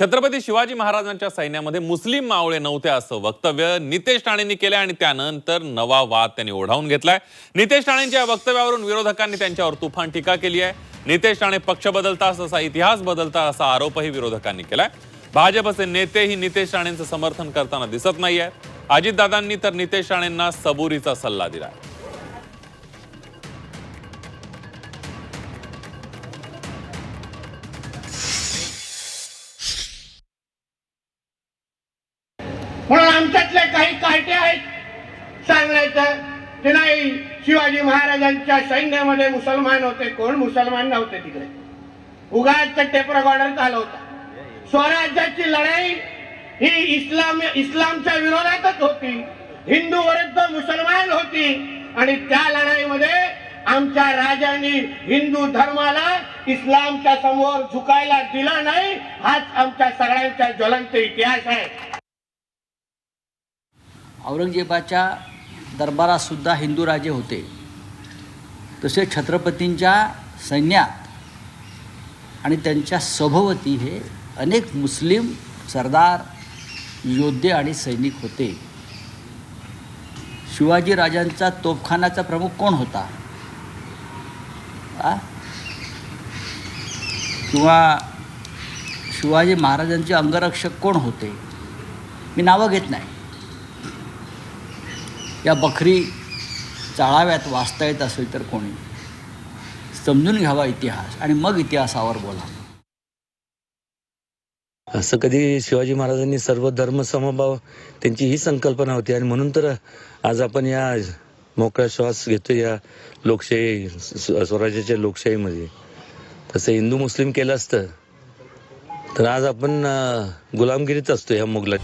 छत्रपती शिवाजी महाराजांच्या सैन्यामध्ये मुस्लिम मावळे नव्हते असं वक्तव्य नितेश राणेंनी केलं आणि त्यानंतर नवा वाद त्यांनी ओढावून घेतलाय. नितेश राणेंच्या या वक्तव्यावरून विरोधकांनी त्यांच्यावर तुफान टीका केली आहे. नितेश राणे पक्ष बदलता असा इतिहास बदलता असा आरोपही विरोधकांनी केलाय. भाजपचे नेतेही नितेश राणेंचं समर्थन करताना दिसत नाहीये अजितदादांनी तर नितेश राणेंना सबुरीचा सल्ला दिलाय. म्हणून आमच्यातले काही कार्टे आहेत. सांगायचं ते नाही शिवाजी महाराजांच्या सैन्यामध्ये मुसलमान होते. कोण मुसलमान नव्हते तिकडे. उगाच गॉर्डर रेकॉर्डर होता. स्वराज्याची लढाई ही इस्लाम इस्लामच्या विरोधातच होती. हिंदू विरुद्ध मुसलमान होती. आणि त्या लढाईमध्ये आमच्या राजांनी हिंदू धर्माला इस्लामच्या समोर झुकायला दिला नाही. हाच आमच्या सगळ्यांचा ज्वलंत इतिहास आहे. औरंगजेबाच्या दरबारातसुद्धा हिंदू राजे होते. तसे छत्रपतींच्या सैन्यात आणि त्यांच्या सभोवती हे अनेक मुस्लिम सरदार योद्धे आणि सैनिक होते. शिवाजी राजांचा तोफखानाचा प्रमुख कोण होता? आ? किंवा शिवाजी महाराजांचे अंगरक्षक कोण होते? मी नावं घेत नाही. या बखरी चाळाव्यात वाचता येत असेल तर कोणी? समजून घ्यावा इतिहास आणि मग इतिहासावर बोला. असं कधी शिवाजी महाराजांनी सर्व धर्म समभाव त्यांची ही संकल्पना होती आणि म्हणून तर आज आपण या मोकळा श्वास घेतो या लोकशाही स्वराज्याच्या लोकशाहीमध्ये. तसं हिंदू मुस्लिम केलं असतं तर आज आपण गुलामगिरीत असतो ह्या मुघलात